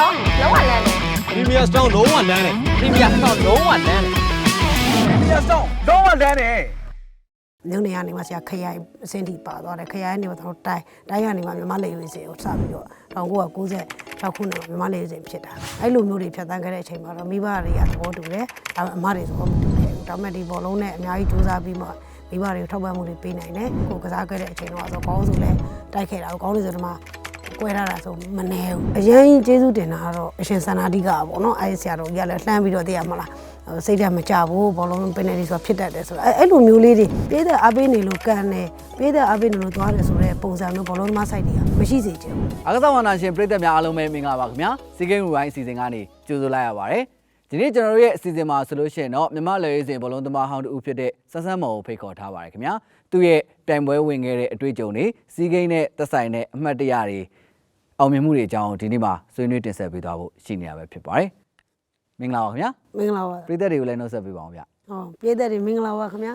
ရောလုံးဝလန်းတယ်ပရီးမီးယားစတောင်းလုံးဝလမ်းတယ်ပရီးမီးယားတော့လုံးဝလန်းတယ်ဒီရဆောင်တော့ဝလန်းတယ်ညနေကနေမှဆရာခရိုင်အစင်းထိပါသွားတယ်ခရိုင်ကနေမှတော့တိုင်းတိုင်းကနေမှမြန်မာလေရွေးစင်ကိုစပြီးတော့1996ခုနှစ်မြန်မာလေရွေးစင်ဖြစ်တာအဲ့လိုမျိုးတွေဖြတ်သန်းခဲ့တဲ့အချိန်မှာတော့မိဘတွေကသဘောတူတယ်ဒါပေမဲ့အမတွေသဘောမတူခဲ့ဘူးဒါပေမဲ့ဒီဘောလုံးနဲ့အများကြီးစူးစမ်းပြီးမှမိဘတွေကိုထောက်ပံ့မှုတွေပေးနိုင်တယ်ကိုကစားခဲ့တဲ့အချိန်တော့ဆိုကောင်းဆိုလဲတိုက်ခဲ့တာကိုကောင်းလို့ဆိုတော့မှ ကွဲထားတာဆိုမနေဘူးအရင်ကြီးကျေးဇူးတင်တာကတော့အရှင်စန္ဒာတိကပေါ့နော်အဲ့ဒီဆရာတော်ကြီးကလည်းလှမ်းပြီးတော့သိရမလားစိတ်ဓာတ်မကြဘူးဘောလုံးပင်နယ်ဒီဆိုတာဖြစ်တတ်တယ်ဆိုတော့အဲ့အဲ့လိုမျိုးလေးတွေပြေးတဲ့အားပေးနေလို့ကန်တယ်ပြေးတဲ့အားပေးနေလို့သွားတယ်ဆိုတဲ့ပုံစံမျိုးဘောလုံးသမားဆိုင်တွေကမရှိစေချင်ဘူးအားကစားဝန်ထမ်းရှင်ပြည်သက်များအားလုံးပဲမင်္ဂလာပါခင်ဗျာစီဂိမ်းရူပိုင်းအစီအစဉ်ကနေကြိုဆိုလိုက်ရပါတယ်ဒီနေ့ကျွန်တော်တို့ရဲ့အစီအစဉ်မှာဆိုလို့ရှိရင်တော့မြမလေရေးစဉ်ဘောလုံးသမားဟောင်းတူဖြစ်တဲ့ဆန်းဆန်းမော်ကိုဖိတ်ခေါ်ထားပါတယ်ခင်ဗျာသူ့ရဲ့တိုင်ပွဲဝင်ခဲ့တဲ့အတွေ့အကြုံတွေစီဂိမ်းနဲ့သက်ဆိုင်တဲ့အမှတ်တရတွေ အောင်မြင်မှုတွေအကြောင်းဒီနေ့မှာဆွေးနွေးတင်ဆက်ပေးသွားဖို့ရှိနေရပဲဖြစ်ပါတယ်မင်္ဂလာပါခင်ဗျာမင်္ဂလာပါပြည်သက်တွေကိုလည်းနှုတ်ဆက်ပေးပါအောင်ဗျဟောပြေးတဲ့တွေမင်္ဂလာပါခင်ဗျာ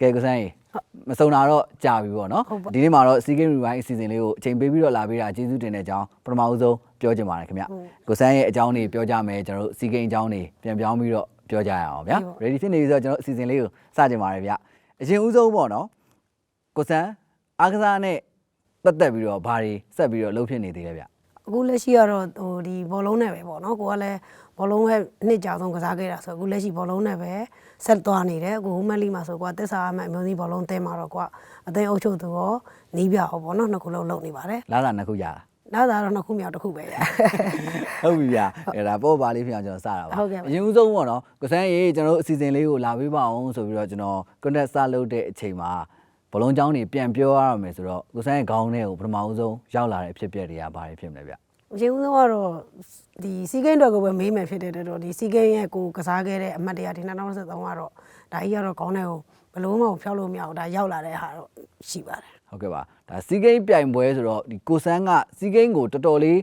ကဲကိုစန်းရေမစုံတာတော့ကြာပြီပေါ့နော်ဟုတ်ပါဒီနေ့မှာတော့စီဂိမ်းရီဝိုင်းအစီအစဉ်လေးကိုအချိန်ပေးပြီးတော့လာပေးတာကျေးဇူးတင်တဲ့အကြောင်းပထမဦးဆုံးပြောချင်ပါတယ်ခင်ဗျကိုစန်းရဲ့အကြောင်းတွေပြောကြမယ်ကျွန်တော်တို့စီဂိမ်းအကြောင်းတွေပြန်ပြောင်းပြီးတော့ပြောကြရအောင်ဗျာ ready ဖြစ်နေပြီဆိုတော့ကျွန်တော်အစီအစဉ်လေးကိုစတင်ပါတယ်ဗျအရင်ဦးဆုံးပေါ့နော်ကိုစန်းအားကစားနဲ့ ပတ်သက်ပြီးတော့ဘာတွေဆက်ပြီးတော့လှုပ်ဖြစ်နေသေးလဲဗျအခုလက်ရှိကတော့ဟိုဒီဘောလုံးနဲ့ပဲပေါ့နော်ကိုကလည်းဘောလုံးရဲ့နှစ်ကြာဆုံးကစားခဲ့တာဆိုတော့အခုလက်ရှိဘောလုံးနဲ့ပဲဆက်သွားနေတယ်အခုဟိုမန်လီမှာဆိုကွာတက်စာအမှတ်အမျိုးကြီးဘောလုံးတဲမှာတော့ကွာအသိအုပ်ချုပ်သူရောနီးပြအောင်ပေါ့နော်နှစ်ခုလုံးလုပ်နေပါတယ်လာလာနှစ်ခုရတာနောက်သားတော့နှစ်ခုမြောက်တစ်ခုပဲရဟုတ်ပြီဗျအဲ့ဒါပေါ်ပါလေးဖြစ်အောင်ကျွန်တော်စတာပါဟုတ်ကဲ့ပါအရင်ဦးဆုံးပေါ့နော်ကိုစန်းရေကျွန်တော်တို့အစီအစဉ်လေးကိုလာပေးပါအောင်ဆိုပြီးတော့ကျွန်တော် contact စလုပ်တဲ့အချိန်မှာ ဘလုံးချောင်းတွေပြန်ပြောရမယ်ဆိုတော့ကိုစန်းရဲ့ခေါင်းထဲကိုပထမဦးဆုံးရောက်လာတဲ့အဖြစ်အပျက်တွေကဘာတွေဖြစ်မလဲဗျအရင်ဦးဆုံးကတော့ဒီစီကိန်းတော့ကိုပဲမေးမယ်ဖြစ်တဲ့အတွက်တော့ဒီစီကိန်းရဲ့ကိုကစားခဲ့တဲ့အမှတ်တရဒီ2023ကတော့ဒါကြီးကတော့ခေါင်းထဲကိုဘလို့မှဖျောက်လို့မရဘူးဒါရောက်လာတဲ့ဟာတော့ရှိပါတယ်ဟုတ်ကဲ့ပါဒါစီဂိမ်းပြိုင်ပွဲဆိုတော့ဒီကိုစန်းကစီဂိမ်းကိုတော်တော်လေး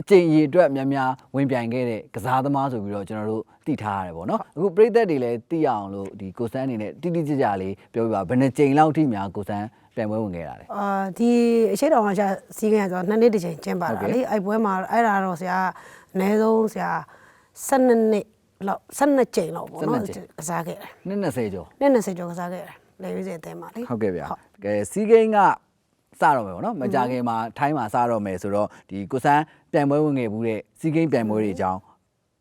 အချိန်ရည်အတွက်များများဝင်ပြိုင်ခဲ့တဲ့ကစားသမားဆိုပြီးတော့ကျွန်တော်တို့သိထားရတယ်ပေါ့နော်အခုပရိသတ်တွေလည်းသိရအောင်လို့ဒီကိုစန်းအနေနဲ့တိတိကျကျလေးပြောပြပါဘယ်နှချိန်လောက်ထိများကိုစန်းပြိုင်ပွဲဝင်ခဲ့တာလဲ အာဒီအရှိတော်ကရှာစီးကင်းဆိုတော့နှစ်နှစ်တစ်ချိန်ကျင်းပါဟုတ်တာကဲ့လေအဲ့ပွဲမှာအဲ့ဒါတော့ဆရာအနည်းဆုံးဆရာ12နှစ်လောက်12ချိန်လောက်ပေါ့နော်ကစားခဲ့တယ်နှစ်20ကျော် နှစ်20ကျော်ကစားခဲ့တယ်လေရွေးစဲအသင်းမှာလေ ဟုတ်ကဲ့ဗျာကဲစီဂိမ်းက စတော့မယ်ပေါ့နော်မကြခင်မှာထိုင်းမှာစတော့မယ်ဆိုတော့ဒီကိုစန်းပြိုင်ပွဲဝင်ခဲ့ဘူးတဲ့စီဂိမ်းပြိုင်ပွဲတွေအကြောင်း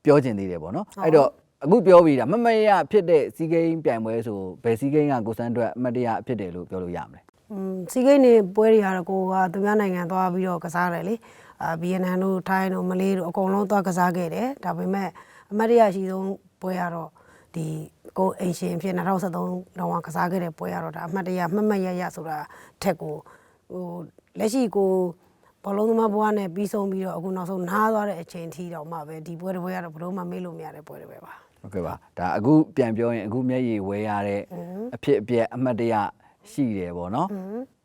ပြောကျင်သေးတယ်ပေါ့နော်အဲ့တော့အခုပြောပြီးတာမမရဖြစ်တဲ့စီဂိမ်းပြိုင်ပွဲဆိုဘယ်စီဂိမ်းကကိုစန်းအတွက်အမတ်တရဖြစ်တယ်လို့ပြောလို့ရမလဲอืมစီးကိန်းနေပွဲတွေကတော့ကိုကသူများနိုင်ငံသွားပြီးတော့ကစားတယ်လေအာဗီယက်နမ်တို့ထိုင်းတို့မလေးတို့အကုန်လုံးသွားကစားခဲ့တယ်ဒါပေမဲ့အမတ်တရရှိဆုံးပွဲကတော့ဒီကိုအိမ်ရှင်ဖြစ်2023တော့ကစားခဲ့တဲ့ပွဲကတော့ဒါအမတ်တရမှတ်မှတ်ရရဆိုတာထက်ကို ဟိုလက်ရှိကိုဘောလုံးသမားဘဝနဲ့ပြီးဆုံးပြီးတော့အခုနောက်ဆုံးနားသွားတဲ့အချိန်ထိတော့မှပဲဒီပွဲတစ်ပွဲကတော့ဘယ်လို့မှမေ့လို့မရတဲ့ပွဲတွေပဲပါဟုတ်ကဲ့ပါဒါအခုပြန်ပြောရင်အခုမျက်ရည်ဝဲရတဲ့အဖြစ်အပျက်အမှတ်တရရှိတယ်ပေါ့နော်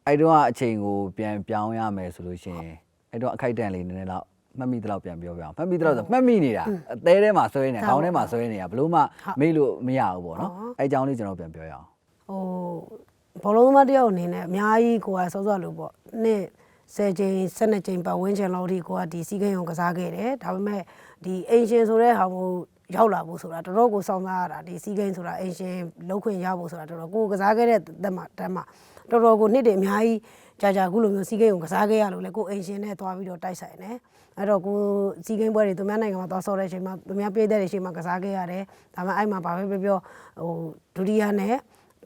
အဲ့တော့အချိန်ကိုပြန်ပြောင်းရမယ်ဆိုလို့ရှိရင်အဲ့တော့အခိုက်အတန့်လေးနည်းနည်းတော့မှတ်မိသလောက်ပြန်ပြောပြအောင်မှတ်မိသလောက်ဆိုမှတ်မိနေတာအသေးထဲမှာဆွဲနေခေါင်းထဲမှာဆွဲနေတာဘလို့မှမေ့လို့မရဘူးပေါ့နော်အဲ့အကြောင်းလေးကျွန်တော်ပြန်ပြောရအောင်ဟို ဘောလုံးသမားတယောက်အနေနဲ့အများကြီးကိုကစောစောလို့ပေါ့နှစ်10ချိန်12ချိန်ပတ်ဝန်းကျင်လောက်ထိကိုကဒီစီးကိန်းကိုကစားခဲ့တယ်ဒါပေမဲ့ဒီအင်ရှင်ဆိုတဲ့ဟာမျိုးရောက်လာဖို့ဆိုတာတော်တော်ကိုစောင့်စားရတာဒီစီးကိန်းဆိုတာအင်ရှင်လုံးခွင့်ရဖို့ဆိုတာတော်တော်ကိုကစားခဲ့တဲ့တက်မှာတက်မှာတော်တော်ကိုနှစ်တွေအများကြီးကြာကြာခုလိုမျိုးစီးကိန်းကိုကစားခဲ့ရလို့လေကိုအင်ရှင်နဲ့သွားပြီးတော့တိုက်ဆိုင်တယ်အဲ့တော့ကိုစီးကိန်းပွဲတွေသူများနိုင်ငံမှာသွားဆော့တဲ့အချိန်မှာသူများပြည်သက်တွေအချိန်မှာကစားခဲ့ရတယ်ဒါပေမဲ့အဲ့မှာဘာပဲပြောပြောဟိုဒုတိယနဲ့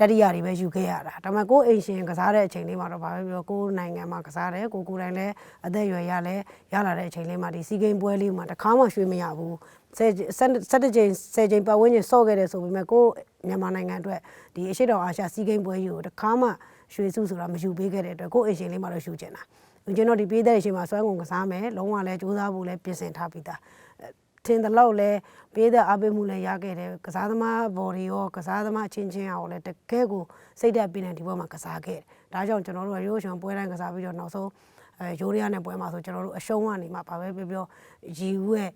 တတိယတွေပဲယူခဲ့ရတာဒါပေမဲ့ကိုယ်အိမ်ရှင်ကစားတဲ့အချိန်လေးမှာတော့ဗာပဲပြောကိုယ်နိုင်ငံမှာကစားတယ်ကိုကိုယ်တိုင်လည်းအသက်အရွယ်ရလဲရလာတဲ့အချိန်လေးမှာဒီစီဂိမ်းပွဲလေးမှာတစ်ခါမှရွှေ့မရဘူးဆယ်ဆက်တစ်ချိန်ဆယ်ချိန်ပတ်ဝန်းကျင်ဆော့ခဲ့တယ်ဆိုပေမဲ့ကိုယ်မြန်မာနိုင်ငံအတွက်ဒီအရှိတောင်အာရှစီဂိမ်းပွဲကြီးကိုတစ်ခါမှရွှေစုဆိုတာမယူပေးခဲ့တဲ့အတွက်ကိုယ်အိမ်ရှင်လေးမှာတော့ယူချင်တာယူချင်တော့ဒီပေးတဲ့အချိန်မှာစွမ်းကုန်ကစားမယ်လုံးဝလည်းစူးစမ်းဖို့လည်းပြင်ဆင်ထားပြီးသား ထင်တယ်လို့လဲပေးတဲ့အားပေးမှုလည်းရခဲ့တယ်ကစားသမားဘော်ဒီရောကစားသမားအချင်းချင်းရောလည်းတကယ်ကိုစိတ်ဓာတ်ပြင်းတဲ့ဒီဘက်မှာကစားခဲ့တယ်ဒါကြောင့်ကျွန်တော်တို့ရိုးရှင်ပွဲတိုင်းကစားပြီးတော့နောက်ဆုံးအဲရိုးရီးယားနဲ့ပွဲမှာဆိုကျွန်တော်တို့အရှုံးကနေမှဘာပဲပြောပြောရီဦးရဲ့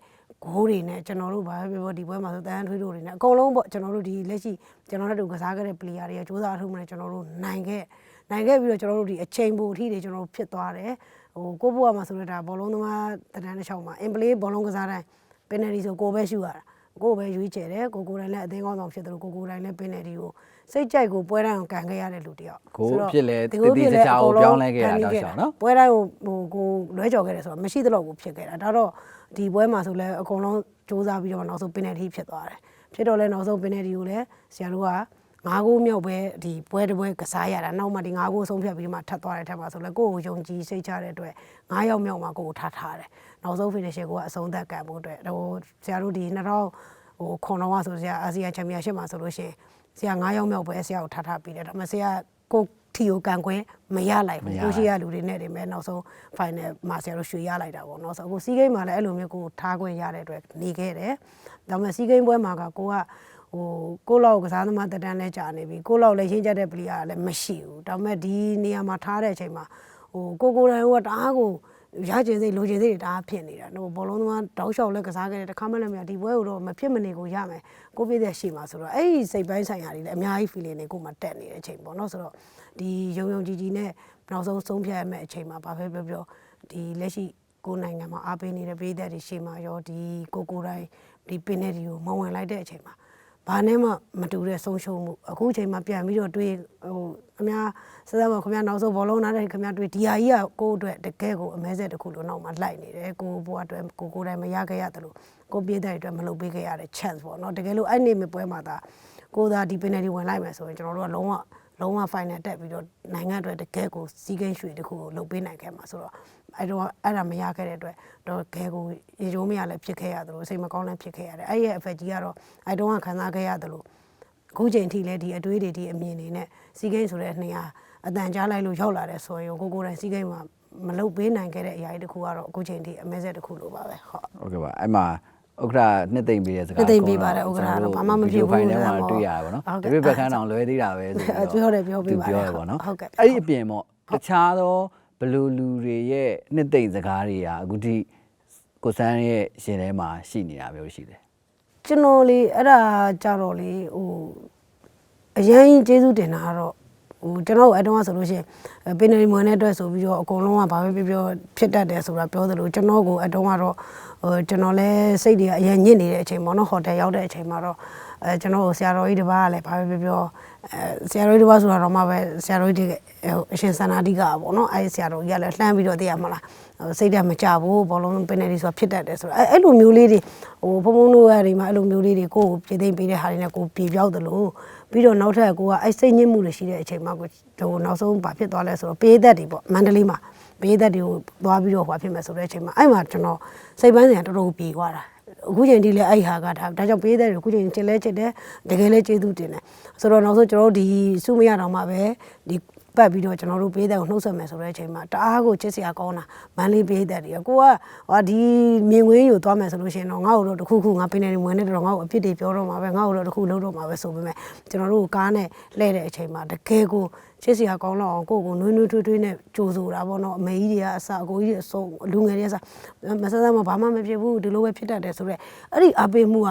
ဂိုးတွေနဲ့ကျွန်တော်တို့ဘာပဲပြောပြောဒီပွဲမှာဆိုတန်းထွေးတို့တွေနဲ့အကုန်လုံးပေါ့ကျွန်တော်တို့ဒီလက်ရှိကျွန်တော်တို့ကစားခဲ့တဲ့ player တွေကစူးစမ်းအထုံးမနဲ့ကျွန်တော်တို့နိုင်ခဲ့နိုင်ခဲ့ပြီးတော့ကျွန်တော်တို့ဒီအချိန်ပိုအထိတွေကျွန်တော်တို့ဖြစ်သွားတယ်ဟိုကိုဘွားမှာဆိုတော့ဒါဘောလုံးသမားတန်းတစ်ချောင်းမှာအင်ပလေးဘောလုံးကစားတိုင်း ပင်နယ်တီဆိုကိုပဲရှူရတာကိုပဲရွေးချယ်တယ်ကိုကိုယ်တိုင်လည်းအသင်းကောင်းဆောင်ဖြစ်တယ်လို့ကိုကိုယ်တိုင်လည်းပင်နယ်တီကိုစိတ်ကြိုက်ကိုပွဲတိုင်းကိုကန်ခဲ့ရတဲ့လူတစ်ယောက်ကိုဆိုတော့ဖြစ်လဲဒီကိုတည်တည်ဖြစ်လဲကြကြကိုအကုန်လုံးပြောင်းလဲခဲ့တာဖန်တီးတောက်လျှောက်နော်ပွဲတိုင်းကိုဟိုကိုလွဲကြော်ခဲ့တယ်ဆိုတော့မရှိသလောက်ကိုဖြစ်ခဲ့တာဒါတော့ဒီပွဲမှာဆိုလဲအကုန်လုံးစူးစမ်းပြီးတော့နောက်ဆုံးပင်နယ်တီဖြစ်သွားတယ်ဖြစ်တော့လဲနောက်ဆုံးပင်နယ်တီကိုလည်းဆရာတို့က ငါးကိုမြောက်ပဲဒီပွဲတစ်ပွဲကစားရတာနောက်မှဒီငါးကိုဆုံးဖြတ်ပြီးမှထပ်သွားတဲ့ထက်မှာဆိုလဲကိုယ့်ကိုယုံကြည်စိတ်ချတဲ့အတွက်ငါးယောက်မြောက်မှာကိုယ်ကိုထားထားတယ်နောက်ဆုံး finish ကိုကအဆုံးသတ်ကန်ဖို့အတွက်ဟိုဆရာတို့ဒီ2000ဟိုခွန်တော်ကဆိုဆရာအာဆီယံချန်ပီယံရှစ်မှာဆိုလို့ရှိရင်ဆရာ9ယောက်မြောက်ပဲဆရာကိုထားထားပြီးတယ်ဒါပေမဲ့ဆရာကိုထီကိုကန်ခွင့်မရလိုက်ဘူးကိုရှိရလူတွေနဲ့တည်းမဲ့နောက်ဆုံး final မှာဆရာတို့ရွှေရလိုက်တာပေါ့နော်ဆိုတော့အခုစီးကိန်းမှာလည်းအဲ့လိုမျိုးကိုထားခွင့်ရတဲ့အတွက်နေခဲ့တယ်ဒါပေမဲ့စီးကိန်းပွဲမှာကကိုက ဟိုကိုလောက်ကစားသမားတက်တန်းလဲကြာနေပြီကိုလောက်လည်းရင်းချက်တဲ့ပလီယာလည်းမရှိဘူးဒါပေမဲ့ဒီနေရာမှာထားတဲ့အချိန်မှာဟိုကိုကိုတိုင်ကတအားကိုရကျင်စိတ်လိုချင်စိတ်တွေတအားဖြစ်နေတာဟိုဘောလုံးသမားတောက်လျှောက်လဲကစားခဲ့တယ်တခါမှလည်းမရဒီပွဲကိုတော့မဖြစ်မနေကိုရမယ်ကိုပြည့်တဲ့ရှိမှာဆိုတော့အဲ့ဒီစိတ်ပိုင်းဆိုင်ရာတွေလည်းအများကြီး feeling တွေကိုမှတက်နေတဲ့အချိန်ပေါ့နော်ဆိုတော့ဒီယုံယုံကြည်ကြည်နဲ့နောက်ဆုံးဆုံးဖြတ်ရမယ့်အချိန်မှာဘာပဲပြောပြောဒီလက်ရှိကိုယ်နိုင်ငံမှာအားပေးနေတဲ့ပြည်သက်တွေရှေ့မှာရောဒီကိုကိုယ်တိုင်းဒီပင်နဲ့ဒီကိုမဝင်လိုက်တဲ့အချိန်မှာ ဘာနဲ့မှမတူတဲ့ဆုံးရှုံးမှုအခုအချိန်မှာပြန်ပြီးတော့တွေးဟိုအများစစမခင်ဗျားနောက်ဆုံးဘောလုံးနားတဲ့ခင်ဗျားတွေးဒီဟာကြီးကကိုယ့်အတွက်တကယ်ကိုအမဲဆက်တစ်ခုလို့နောက်မှလိုက်နေတယ်ကိုဘွားအတွက်ကိုကိုယ်တိုင်မရခဲ့ရတယ်လို့ကိုပြေးတဲ့အတွက်မလုပ်ပေးခဲ့ရတဲ့ chance ပေါ့နော်တကယ်လို့အဲ့နေမပွဲမှာသာကိုသာဒီ penalty ဝင်လိုက်မယ်ဆိုရင်ကျွန်တော်တို့ကလုံးဝ လုံးဝ final တက်ပြီးတော့နိုင်ငံအတွက်တကယ်ကိုစီးကိန်းရွှေတစ်ခုကိုလုပ်ပေးနိုင်ခဲ့မှာဆိုတော့အဲ့တော့အဲ့ဒါမရခဲ့တဲ့အတွက်တော့ကဲကိုရေချိုးမရလည်းဖြစ်ခဲ့ရတယ်လို့စိတ်မကောင်းလည်းဖြစ်ခဲ့ရတယ်အဲ့ရဲ့ effect ကြီးကတော့အဲ့တော့ခံစားခဲ့ရတယ်လို့အခုချိန်ထိလည်းဒီအတွေးတွေဒီအမြင်တွေနဲ့စီးကိန်းဆိုတဲ့နေရာအတန်ကြားလိုက်လို့ရောက်လာတဲ့ဆိုရင်ကိုကိုယ်တိုင်စီးကိန်းမှာမလုတ်ပေးနိုင်ခဲ့တဲ့အရာတွေတခုကတော့အခုချိန်ထိအမဲဆက်တစ်ခုလိုပါပဲဟုတ်ဟုတ်ကဲ့ပါအဲ့မှာ ဥက္ကရာနှစ်သိမ့်ပေးတဲ့စကားနှစ်သိမ့်ပေးပါတယ်ဥက္ကရာတော့ဘာမှမဖြစ်ဘူးဖိုင်ထဲမှာဟုတ်ကဲ့တွေ့ရတယ်ဗောနော်ဟုတ်ကဲ့ဒီဘက်ခန်းတောင်လွဲသေးတာပဲဆိုပြီးပြောတယ်ပြောပေးပါတယ်သူပြောရဗောနော်ဟုတ်ကဲ့အဲ့ဒီအပြင်ပေါ့တခြားသောဘလူလူတွေရဲ့နှစ်သိမ့်စကားတွေကအခုထိကိုစန်းရဲ့ရှင်ထဲမှာရှိနေတာမျိုးရှိတယ်ကျွန်တော်လေအဲ့ဒါကြတော့လေဟိုအရင်ကြီးကျေးဇူးတင်တာကတော့ ဟိုကျွန်တော်အဲ့တုန်းကဆိုလို့ရှိရင်ပင်နယ်မွန်တဲ့အတွက်ဆိုပြီးတော့အကုန်လုံးကဘာပဲပြောပြောဖြစ်တတ်တယ်ဆိုတာပြောသလိုကျွန်တော်ကိုအဲ့တုန်းကတော့ဟိုကျွန်တော်လည်းစိတ်တွေကအရင်ညစ်နေတဲ့အချိန်ပေါ့နော်ဟိုတယ်ရောက်တဲ့အချိန်မှာတော့အဲကျွန်တော်ကိုဆရာတော်ကြီးတစ်ပါးကလည်းဘာပဲပြောပြောအဲဆရာတော်ကြီးတစ်ပါးဆိုတာတော့မှပဲဆရာတော်ကြီးတွေအရှင်စန္ဒာတိကပေါ့နော်အဲ့ဆရာတော်ကြီးကလည်းလှမ်းပြီးတော့သိရမလားစိတ်ဓာတ်မကြဘူးဘောလုံးပင်နယ်ဒီဆိုတာဖြစ်တတ်တယ်ဆိုတော့အဲ့လိုမျိုးလေးတွေဟိုဘုံဘုံတို့ရဲ့ဒီမှာအဲ့လိုမျိုးလေးတွေကိုပြည်သိမ့်ပေးတဲ့ဟာတွေနဲ့ကိုပြေပြောက်တယ်လို့ ပြီးတော့နောက်ထပ်ကိုကအဲ့စိတ်ညစ်မှုတွေရှိတဲ့အချိန်မှာကိုဟိုနောက်ဆုံးဘာဖြစ်သွားလဲဆိုတော့ပေးသက်တွေပေါ့မန္တလေးမှာပေးသက်တွေကိုသွားပြီးတော့ဟွာဖြစ်မယ်ဆိုတဲ့အချိန်မှာအဲ့မှာကျွန်တော်စိတ်ပန်းစင်တော်တော်ပြေသွားတာအခုချိန်ထိလည်းအဲ့ဟာကဒါဒါကြောင့်ပေးတဲ့အခုချိန်ချစ်လဲချစ်တယ်တကယ်လဲကျေးဇူးတင်တယ်ဆိုတော့နောက်ဆုံးကျွန်တော်တို့ဒီစုမရတော့မှပဲဒီ ပတ်ပြီးတော့ကျွန်တော်တို့ပေးတဲ့ကိုနှုတ်ဆက်မယ်ဆိုတဲ့အချိန်မှာတအားကိုချစ်စရာကောင်းတာမန်းလေးပေးတဲ့တွေကကိုကဟာဒီမြင်ကွင်းယူသွားမယ်ဆိုလို့ရှိရင်တော့ငါ့ကိုတော့တခုခုငါပင်နေဝင်နေတော့ငါ့ကိုအပြစ်တွေပြောတော့မှာပဲငါ့ကိုတော့တခုလုံးတော့မှာပဲဆိုပေမဲ့ကျွန်တော်တို့ကားနဲ့လှည့်တဲ့အချိန်မှာတကယ်ကိုချစ်စရာကောင်းတော့အောင်ကိုကိုနွေးနွေးထွေးထွေးနဲ့ကြိုဆိုတာပေါ့နော်အမေကြီးတွေကအစအကိုကြီးတွေအစုံလူငယ်တွေကအစမဆဆမဘာမှမဖြစ်ဘူးဒီလိုပဲဖြစ်တတ်တယ်ဆိုတော့အဲ့ဒီအပေးမှုက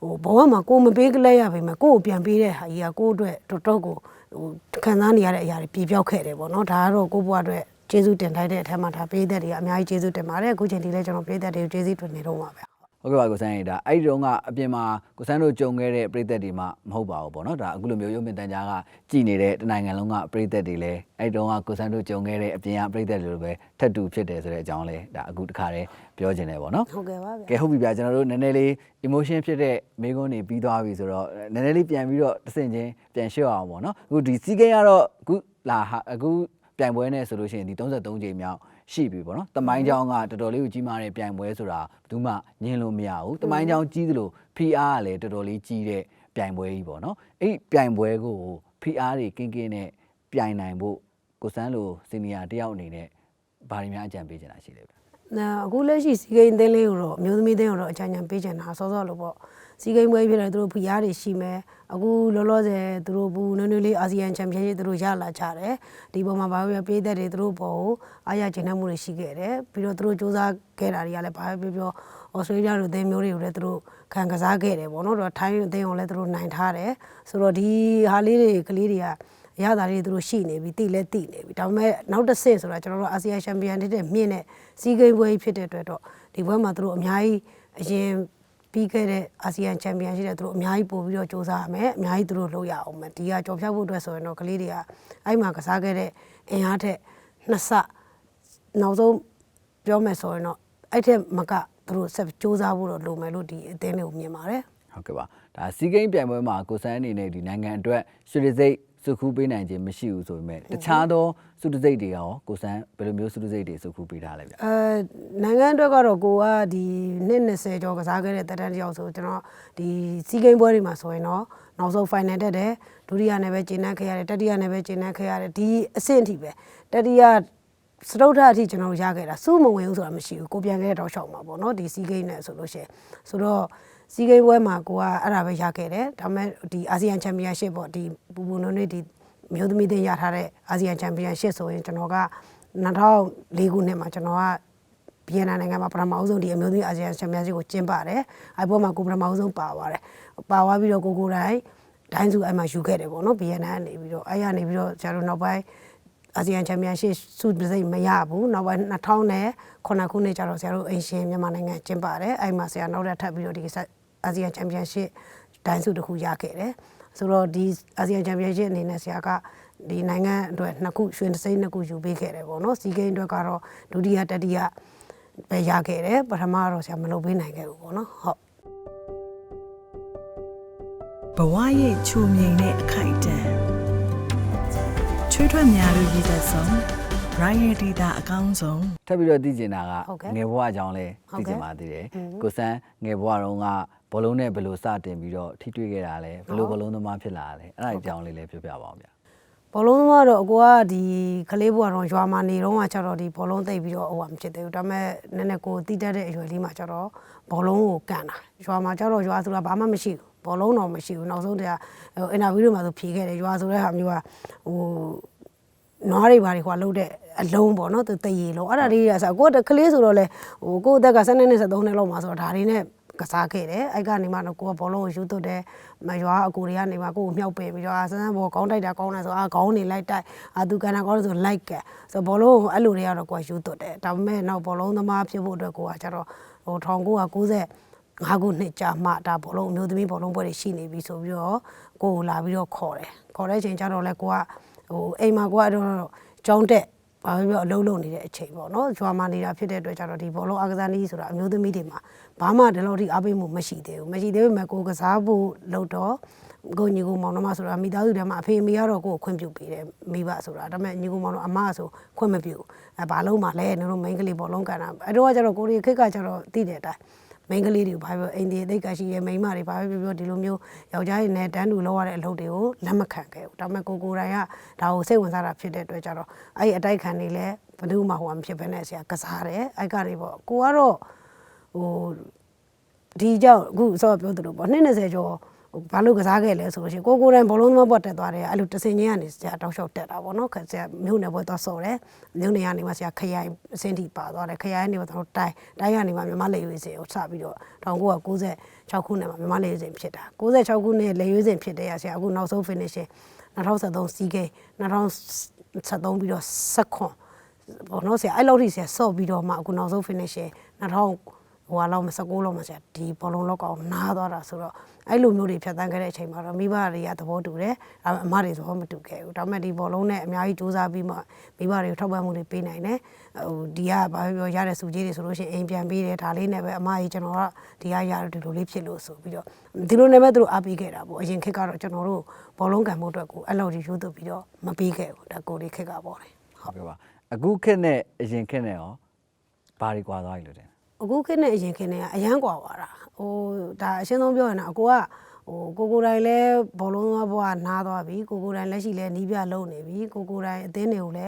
ဟိုဘဝမှာကိုမပေးကလေးရပါမယ်ကိုကိုပြန်ပေးတဲ့ဟာကြီးကကိုအတွက်တော်တော်ကို ဟိုခံစားနေရတဲ့အရာတွေပြေပြောက်ခဲ့တယ်ပေါ့နော်ဒါကတော့ကိုဘဝအတွက်ကျေးဇူးတင်လိုက်တဲ့အထက်မှာဒါပေးတဲ့တွေကအများကြီးကျေးဇူးတင်ပါတယ်အခုချိန်ထိလည်းကျွန်တော်ပေးတဲ့တွေကိုကျေးဇူးတင်နေတော့ပါပဲ ဟုတ်ကဲ့ပါကိုစန်းရေဒါအဲ့ဒီတော့ကအပြင်မှာကိုစန်းတို့ကြုံခဲ့တဲ့ပြည်သက်တွေမှမဟုတ်ပါဘူးပေါ့နော်ဒါအခုလိုမျိုးရုပ်မြင်တန်ကြားကကြည်နေတဲ့တနိုင်ငံလုံးကပြည်သက်တွေလည်းအဲ့ဒီတော့ကကိုစန်းတို့ကြုံခဲ့တဲ့အပြင်ကပြည်သက်တွေလိုပဲထပ်တူဖြစ်တယ်ဆိုတဲ့အကြောင်းလဲဒါအခုတခါတည်းပြောချင်တယ်ပေါ့နော်ဟုတ်ကဲ့ပါဗျာကဲဟုတ်ပြီဗျာကျွန်တော်တို့နည်းနည်းလေး emotion ဖြစ်တဲ့မိကုန်းတွေပြီးသွားပြီဆိုတော့နည်းနည်းလေးပြန်ပြီးတော့တစ်ဆင့်ချင်းပြန်လျှော့အောင်ပေါ့နော်အခုဒီစီးကိန်းကတော့အခုလာဟာအခုပြိုင်ပွဲနဲ့ဆိုလို့ရှိရင်ဒီ33ချိန်မြောက် ရှိပြီပေါ့နော်တမိုင်းချောင်းကတော်တော်လေးကိုကြီးမားတဲ့ပြိုင်ပွဲဆိုတာဘယ်သူမှညင်လို့မရဘူးတမိုင်းချောင်းကြီးသလို PR ကလည်းတော်တော်လေးကြီးတဲ့ပြိုင်ပွဲကြီးပေါ့နော်အဲ့ဒီပြိုင်ပွဲကို PR တွေကင်းကင်းနဲ့ပြိုင်နိုင်ဖို့ကိုစန်းလိုစီနီယာတယောက်အနေနဲ့ဘာတွေများအကြံပေးချင်တာရှိလဲဗျနာအခုလက်ရှိစီကိန်းအသင်းလေးကိုတော့အမျိုးသမီးအသင်းကိုတော့အချမ်းချမ်းပေးချင်တာစောစောလို့ပေါ့ စီကိန်းပွဲဖြစ်တယ်သူတို့ဖိအားတွေရှိမယ်အခုလောလောဆယ်သူတို့ဘူးနွေးနွေးလေးအာဆီယံချန်ပီယံရှစ်သူတို့ရလာကြတယ်ဒီပေါ်မှာဘာပဲပြေးသက်တွေသူတို့ပေါ်ကိုအားရကျဉ်းမှုတွေရှိခဲ့တယ်ပြီးတော့သူတို့စူးစမ်းခဲ့တာတွေကလည်းဘာပဲပြောပြောဩစတြေးလျလိုအသင်းမျိုးတွေကိုလည်းသူတို့ခံကစားခဲ့တယ်ပေါ့နော်တော့ထိုင်းအသင်းကိုလည်းသူတို့နိုင်ထားတယ်ဆိုတော့ဒီဟာလေးတွေကလေးတွေကအရသာတွေသူတို့ရှိနေပြီတိလဲတိနေပြီဒါပေမဲ့နောက်တစ်ဆင့်ဆိုတာကျွန်တော်တို့အာဆီယံချန်ပီယံတဲ့မြင့်တဲ့စီးကိန်းပွဲကြီးဖြစ်တဲ့အတွက်တော့ဒီဘွဲမှာသူတို့အများကြီးအရင် ပြီးခဲ့တဲ့အာဆီယံချန်ပီယံရှိတဲ့သူတို့အများကြီးပို့ပြီးတော့စူးစမ်းရမယ်အများကြီးသူတို့လုပ်ရအောင်မယ်ဒီကကြော်ဖြတ်ဖို့အတွက်ဆိုရင်တော့ကလေးတွေကအဲ့မှာကစားခဲ့တဲ့အင်အားထက်နှစ်ဆနောက်ဆုံးပြောမယ်ဆိုရင်တော့အဲ့ထက်မကသူတို့ဆက်စူးစမ်းဖို့တော့လိုမယ်လို့ဒီအသင်းတွေကိုမြင်ပါတယ်ဟုတ်ကဲ့ပါဒါစီဂိမ်းပြိုင်ပွဲမှာကိုစန်းအနေနဲ့ဒီနိုင်ငံအတွက်ရွှေတစိတ် စုခူးပေးနိုင်ခြင်းမရှိဘူးဆိုပေမဲ့တခြားသောစုတစိတ်တွေရောကိုစန်းဘယ်လိုမျိုးစုတစိတ်တွေစုခူးပေးထားလဲဗျအဲနိုင်ငံအတွက်ကတော့ကိုကဒီနှစ်20ကျော်ကစားခဲ့တဲ့တက်တန်းတစ်ယောက်ဆိုကျွန်တော်ဒီစီးကိန်းပွဲတွေမှာဆိုရင်တော့နောက်ဆုံး final တက်တယ်ဒုတိယနဲ့ပဲကျင်းနှက်ခဲ့ရတယ်တတိယနဲ့ပဲကျင်းနှက်ခဲ့ရတယ်ဒီအဆင့်အထိပဲတတိယစတုထအထိကျွန်တော်တို့ရခဲ့တာစုမဝင်ဘူးဆိုတာမရှိဘူးကိုပြန်ခဲ့တဲ့တောက်လျှောက်မှာပေါ့နော်ဒီစီးကိန်းနဲ့ဆိုလို့ရှိရင်ဆိုတော့ စီးကိန်းပွဲမှာကိုကအဲ့ဒါပဲရခဲ့တယ်ဒါပေမဲ့ဒီအာဆီယံချန်ပီယံရှစ်ပေါ့ဒီပူပူနွေ့နွေ့ဒီမျိုးသမီးတွေရထားတဲ့အာဆီယံချန်ပီယံရှစ်ဆိုရင်ကျွန်တော်က2004ခုနှစ်မှာကျွန်တော်ကဗီယက်နမ်နိုင်ငံမှာပထမအဆုံးဒီအမျိုးသမီးအာဆီယံချန်ပီယံရှစ်ကိုကျင်းပတယ်။အဲ့ဘောမှာကိုပထမအဆုံးပါသွားတယ်။ပါသွားပြီးတော့ကိုကိုတိုင်းဒိုင်းစုအဲ့မှာယူခဲ့တယ်ပေါ့နော်ဗီယက်နမ်ကနေပြီးတော့အဲ့ရနေပြီးတော့ကျတော့နောက်ပိုင်းအာဆီယံချန်ပီယံရှစ်စုပစိတ်မရဘူး။နောက်ပိုင်း2000ခုနှစ်ကျတော့ဆရာတို့အင်ရှင်မြန်မာနိုင်ငံကျင်းပတယ်။အဲ့မှာဆရာနောက်ထပ်ထပ်ပြီးတော့ဒီ အာဆီယံချန်ပီယံရှစ်ဒိုင်းစုတစ်ခုရခဲ့တယ်။ဆိုတော့ဒီအာဆီယံချန်ပီယံရှစ်အနေနဲ့ဆရာကဒီနိုင်ငံအတွက်နှစ်ခုရွှေတစိမ့်နှစ်ခုယူပေးခဲ့တယ်ပေါ့နော်စီဂိမ်းအတွက်ကတော့ဒုတိယတတိယပဲရခဲ့တယ်ပထမတော့ဆရာမလုပ်ပေးနိုင်ခဲ့ဘူးပေါ့နော်ဟုတ်ဘဝရဲ့ချုံမြိန်တဲ့အခိုက်အတန့်ချွေးထွက်များလို့ရည်သက်ဆုံး right ရဲ့ဒေတာအကောင်းဆုံးထပ်ပြီးတော့သိကျင်တာကဟုတ်ကဲ့ငယ်ဘဝအကြောင်းလဲဟုတ်သိကဲ့ကျင်ပါသေးတယ်ကိုစန်းငယ်ဘဝတုန်းကဘောလုံးနဲ့ဘယ်လိုစတင်ပြီးတော့ထိတွေ့ခဲ့တာလဲဘယ်လိုဘောလုံးသမားဖြစ်လာတာလဲအဲ့ဒါအကြောင်းလေးလည်းပြောပြပါအောင်ဗျာဘောလုံးသမားတော့အကူကဒီကလေးဘွားတော့ရွာမှာနေတော့ကကျတော့ဒီဘောလုံးသိပ်ပြီးတော့ဟိုဟာမဖြစ်သေးဘူးဒါပေမဲ့နည်းနည်းကိုတိတက်တဲ့အရွယ်လေးမှာကျတော့ဘောလုံးကိုကန်တာရွာမှာကျတော့ရွာဆိုတာဘာမှမရှိဘူးဘောလုံးတော့မရှိဘူးနောက်ဆုံးတည်းကအင်တာဗျူးတွေမှာဆိုဖြေခဲ့တယ်ရွာဆိုတဲ့ဟာမျိုးကဟိုနွားတွေဘာတွေခွာလုံးတဲ့ အလုံးပေါ့နော်သူတရေလုံးအဲ့ဒါလေးတွေကဆိုကိုကကလေးဆိုတော့လေဟိုကိုအသက်က12နှစ်13နှစ်လောက်မှာဆိုတော့ဒါတွေနဲ့ကစားခဲ့တယ်အဲ့ကနေမှတော့ကိုကဘောလုံးကိုယူသွတ်တယ်မရွာအကူတွေကနေမှကိုကိုမြောက်ပယ်ပြီးတော့အာဆန်းဆန်းဘောကောင်းတိုက်တာကောင်းတယ်ဆိုအာခေါင်းနေလိုက်တိုက်အာသူကန်တာကောင်းတယ်ဆိုလိုက်ကဲဆိုဘောလုံးကိုအဲ့လိုတွေကတော့ကိုကယူသွတ်တယ်ဒါပေမဲ့နောက်ဘောလုံးသမားဖြစ်ဖို့အတွက်ကိုကကျတော့ဟို1990ငါးခုနှစ်ကြာမှဒါဘောလုံးအမျိုးသမီးဘောလုံးပွဲတွေရှိနေပြီဆိုပြီးတော့ကိုကိုလာပြီးတော့ခေါ်တယ်ခေါ်တဲ့အချိန်ကျတော့လဲကိုကဟိုအိမ်မှာကိုကတော့ကြောင်းတက် ဘာပဲပြောအလုံးလုံးနေတဲ့အချိန်ပေါ့နော်ကျွာမာနေတာဖြစ်တဲ့အတွက်ကျတော့ဒီဘောလုံးအားကစားနည်းဆိုတာအမျိုးသမီးတွေမှာဘာမှဒီလောက်ထိအားပေးမှုမရှိသေးဘူးမရှိသေးပေမဲ့ကိုကစားဖို့လို့တော့ကိုညီကိုမောင်နှမဆိုတာမိသားစုထဲမှာအဖေအမေကတော့ကိုကိုခွင့်ပြုပေးတယ်မိဘဆိုတာဒါပေမဲ့ညီကိုမောင်နှမအမဆိုခွင့်မပြုအဲဘာလုံးမှလဲနင်တို့မိန်းကလေးဘောလုံးကန်တာအဲ့တော့ကကျတော့ကိုရီခက်ကကျတော့သိတဲ့အတိုင်း မိန်းကလေးတွေကိုဘာပြောအိမ်ဒီအသိကရှိတဲ့မိန်းမတွေဘာပဲပြောပြောဒီလိုမျိုးယောက်ျားတွေနဲ့တန်းတူလောက်ရတဲ့အလုပ်တွေကိုလက်မခံခဲ့ဘူးဒါပေမဲ့ကိုကိုယ်တိုင်ကဒါကိုစိတ်ဝင်စားတာဖြစ်တဲ့အတွက်ကြတော့အဲ့ဒီအတိုက်ခံနေလဲဘယ်သူမှဟိုမဖြစ်ဘဲနဲ့ဆရာကစားတယ်အဲ့ကနေပေါ့ကိုကတော့ဟိုဒီကြောင့်အခုဆော့ပြောသလိုပေါ့220ကျော် ဘာလို့ကစားခဲ့လဲဆိုလို့ရှိရင်ကိုကိုယ်တိုင်ဘောလုံးသမားပေါ်တက်သွားတယ်အဲ့လိုတစင်ချင်းကနေဆရာတောက်လျှောက်တက်တာပေါ့နော်ခက်ဆရာမြို့နယ်ဘွဲသွားဆော့တယ်မြို့နယ်ကနေမှဆရာခရိုင်အစင်းထိပါသွားတယ်ခရိုင်ကနေမှတော့တိုင်းတိုင်းကနေမှမြမလေရွေးစင်ကိုစပြီးတော့1996ခုနှစ်မှာမြမလေရွေးစင်ဖြစ်တာ96ခုနှစ်လေရွေးစင်ဖြစ်တဲ့ဆရာအခုနောက်ဆုံး finishing 2013စီးကိန်း2013ပြီးတော့16ဘောနော်ဆရာအဲ့လောက်ထိဆရာဆော့ပြီးတော့မှအခုနောက်ဆုံး finishing 2000 ဟိုအလောက်မ16လောက်မှဆရာဒီဘောလုံးလောက်ကောင်နားသွားတာဆိုတော့အဲ့လိုမျိုးတွေဖြတ်တန်းခဲ့တဲ့အချိန်မှာတော့မိဘတွေကသဘောတူတယ်ဒါပေမဲ့အမတွေသဘောမတူခဲ့ဘူးဒါပေမဲ့ဒီဘောလုံးနဲ့အများကြီးစူးစမ်းပြီးမှမိဘတွေကိုထောက်ပံ့မှုတွေပေးနိုင်တယ်ဟိုဒီကဘာပဲပြောရတဲ့စုကြီးတွေဆိုလို့ရှိရင်အိမ်ပြန်ပေးတယ်ဒါလေးနဲ့ပဲအမကြီးကျွန်တော်ကဒီကရတော့ဒီလိုလေးဖြစ်လို့ဆိုပြီးတော့ဒီလိုနဲ့ပဲသူတို့အားပေးခဲ့တာပေါ့အရင်ခေတ်ကတော့ကျွန်တော်တို့ဘောလုံးကန်မှုအတွက်ကိုအဲ့လိုကြီးရိုးသွပြီးတော့မပေးခဲ့ဘူးဒါကိုလေးခေတ်ကပေါ့လေဟုတ်ကဲ့ပါအခုခေတ်နဲ့အရင်ခေတ်နဲ့ရောဘာတွေကွာသွားပြီလို့တင် အခုခေတ်နဲ့အရင်ခေတ်နဲ့ကအရန်ကွာပါတာဟိုဒါအရှင်းဆုံးပြောရင်တော့အကိုကဟိုကိုကိုတိုင်းလဲဘောလုံးသွားဘွားနားသွားပြီကိုကိုတိုင်းလက်ရှိလဲနီးပြလုံးနေပြီကိုကိုတိုင်းအသင်းတွေကိုလဲ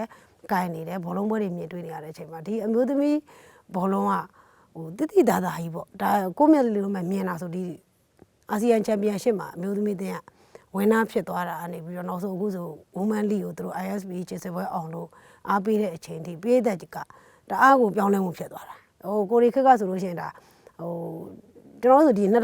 ကင်နေတယ်ဘောလုံးပွဲတွေမြင်တွေ့နေရတဲ့အချိန်မှာဒီအမျိုးသမီးဘောလုံးကဟိုတိတိသားသားကြီးပေါ့ဒါကိုမျက်လေးလုံးမှမြင်တာဆိုဒီအာဆီယံချန်ပီယံရှစ်မှာအမျိုးသမီးတင်ကဝင်နာဖြစ်သွားတာအနေပြီးတော့နောက်ဆုံးအခုဆို Women League ကိုသူတို့ ISB ချစ်စပွဲအောင်လို့အားပေးတဲ့အချိန်ထိပြည့်တဲ့ကတအားကိုပြောင်းလဲမှုဖြစ်သွားတာ ဟိုကိုရီခက်ကဆိုလို့ရှိရင်ဒါဟိုကျွန်တော်တို့ဆိုဒီ2000